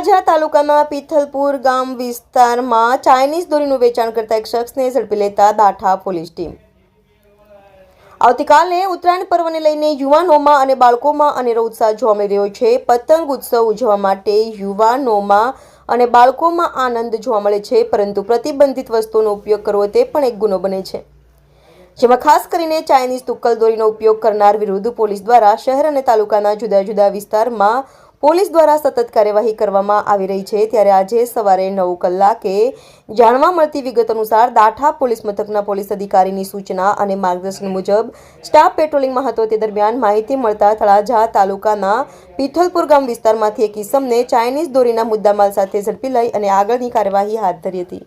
તળાજા તાલુકાના પિથલપુર ગામ વિસ્તારમાં ચાઇનીઝ દોરીનું વેચાણ કરતા એક શખ્સને ઝડપી લેતા દાઠા પોલીસ ટીમ. આવતીકાલે ઉત્તરાયણ પર્વને લઈને યુવાનોમાં અને બાળકોમાં અનેરો ઉત્સાહ જોવા મળી રહ્યો છે. પતંગ ઉત્સવ ઉજવવા માટે યુવાનોમાં અને બાળકોમાં આનંદ જોવા મળે છે, પરંતુ પ્રતિબંધિત વસ્તુનો ઉપયોગ કરવો તે પણ એક ગુનો બને છે. જેમાં ખાસ કરીને ચાઇનીઝ તુક્કલ દોરીનો ઉપયોગ કરનાર વિરુદ્ધ પોલીસ દ્વારા શહેર અને તાલુકાના જુદા જુદા વિસ્તારમાં પોલીસ દ્વારા સતત કાર્યવાહી કરવામાં આવી રહી છે. ત્યારે આજે સવારે નવ કલાકે જાણવા મળતી વિગત અનુસાર દાઠા પોલીસ મથકના પોલીસ અધિકારીની સૂચના અને માર્ગદર્શન મુજબ સ્ટાફ પેટ્રોલિંગમાં હતો. તે દરમિયાન માહિતી મળતા તળાજા તાલુકાના પિથલપુર ગામ વિસ્તારમાંથી એક ઇસમને ચાઇનીઝ દોરીના મુદ્દામાલ સાથે ઝડપી લઈ અને આગળની કાર્યવાહી હાથ ધરી હતી.